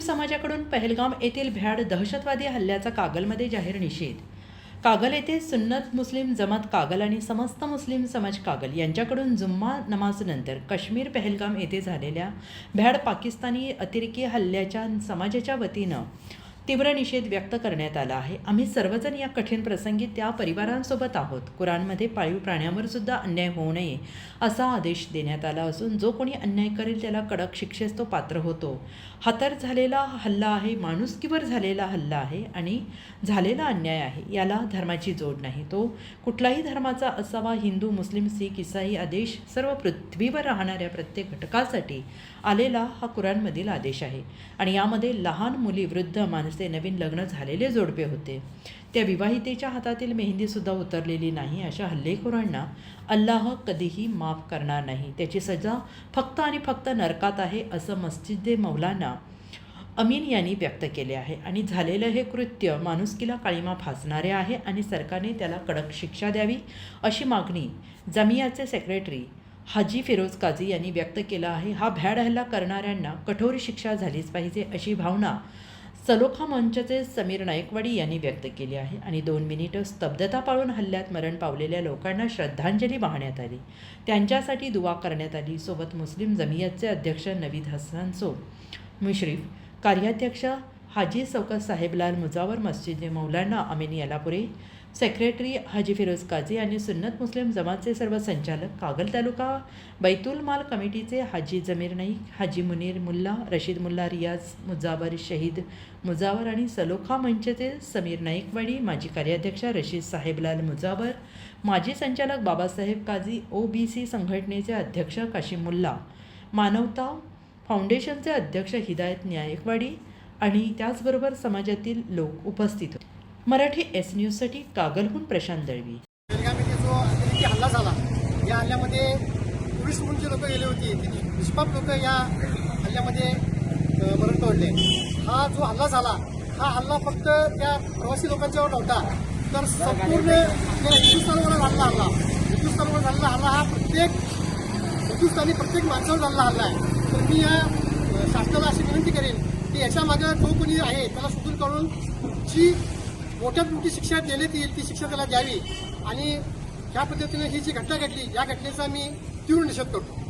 मुस्लिम समाजाकडून पहलगाम येथील भ्याड दहशतवादी हल्ल्याचा कागलमध्ये जाहीर निषेध. कागल येथे सुन्नत मुस्लिम जमात कागल आणि समस्त मुस्लिम समाज कागल यांच्याकडून जुम्मा नमाजनंतर काश्मीर पहलगाम येथे झालेल्या भ्याड पाकिस्तानी अतिरेकी हल्ल्याच्या समाजाच्या वतीनं तीव्र निषेध व्यक्त करण्यात आला आहे. आम्ही सर्वजण या कठीण प्रसंगी त्या परिवारांसोबत आहोत. कुराणमध्ये पाळीव प्राण्यांवर सुद्धा अन्याय होऊ नये असा आदेश देण्यात आला असून जो कोणी अन्याय करेल त्याला कडक शिक्षेस तो पात्र होतो. हातर झालेला हल्ला आहे माणुसकीवर झालेला हल्ला आहे आणि झालेला अन्याय आहे याला धर्माची जोड नाही. तो कुठलाही धर्माचा असावा हिंदू मुस्लिम सिख इसाई आदेश सर्व पृथ्वीवर राहणाऱ्या प्रत्येक घटकासाठी आलेला हा कुराणमधील आदेश आहे. आणि यामध्ये लहान मुली वृद्ध माणसे नवीन लग्न झालेले जोडपे होते. त्या विवाहितेच्या हातातील मेहंदीसुद्धा उतरलेली नाही अशा हल्लेखोरांना अल्लाह कधीही माफ करणार नाही. त्याची सजा फक्त आणि फक्त नरकात आहे असं मस्जिदे मौलाना अमीन यांनी व्यक्त केले आहे. आणि झालेलं हे कृत्य माणुसकीला काळीमा फासणारे आहे आणि सरकारने त्याला कडक शिक्षा द्यावी अशी मागणी जमियाचे सेक्रेटरी हाजी फिरोज काझी यांनी व्यक्त केला आहे. हा भ्याड हल्ला करणाऱ्यांना कठोर शिक्षा झालीच पाहिजे अशी भावना सलोखा मंचचे समीर नायकवाडी यांनी व्यक्त केली आहे आणि दोन मिनिटं स्तब्धता पाळून हल्ल्यात मरण पावलेल्या लोकांना श्रद्धांजली वाहण्यात आली. त्यांच्यासाठी दुवा करण्यात आली. सोबत मुस्लिम जमियतचे अध्यक्ष नवीद हसन सो मुश्रीफ कार्याध्यक्ष हाजी सौकत साहेबलाल मुजावर मस्जिद मौलाना अमिनी यालापुरे सेक्रेटरी हाजी फिरोज काझी आणि सुन्नत मुस्लिम जमातचे सर्व संचालक कागल तालुका बैतुल माल कमिटीचे हाजी जमीर नाईक हाजी मुनीर मुल्ला रशीद मुल्ला रियाज मुजावर शहीद मुजावर आणि सलोखा मंचचे समीर नाईकवाडी माजी कार्याध्यक्ष रशीद साहेबलाल मुजावर माजी संचालक Babasaheb Kazi O B C संघटनेचे अध्यक्ष काशिम मुल्ला मानवता फाउंडेशनचे अध्यक्ष हिदायत न्यायकवाडी आणि त्याचबरोबर समाजातील लोक उपस्थित होते. मराठी एस न्यूजसाठी कागलहून प्रशांत दळवी. बेलगाम जो अतिरेकी हल्ला झाला या हल्ल्यामध्ये पोलीस म्हणून जे लोक गेले होते. निष्पाप लोक या हल्ल्यामध्ये मरण पावले. हा जो हल्ला झाला हा हल्ला फक्त त्या प्रवासी लोकांच्यावर नव्हता तर संपूर्ण आपल्या हिंदुस्थानवर झालेला हल्ला. हिंदुस्थानवर झालेला हल्ला हा प्रत्येक हिंदुस्थानी प्रत्येक माणसावर झालेला हल्ला आहे. तर मी या शासनाला अशी विनंती करेन की याच्या मागे जो कोणी आहे त्याला शोधून काढून जी मोठ्यात मोठी शिक्षा देण्यात येईल ती शिक्षा त्याला द्यावी. आणि ह्या पद्धतीने ही जी घटना घडली या घटनेचा मी तीव्र निषेध करतो.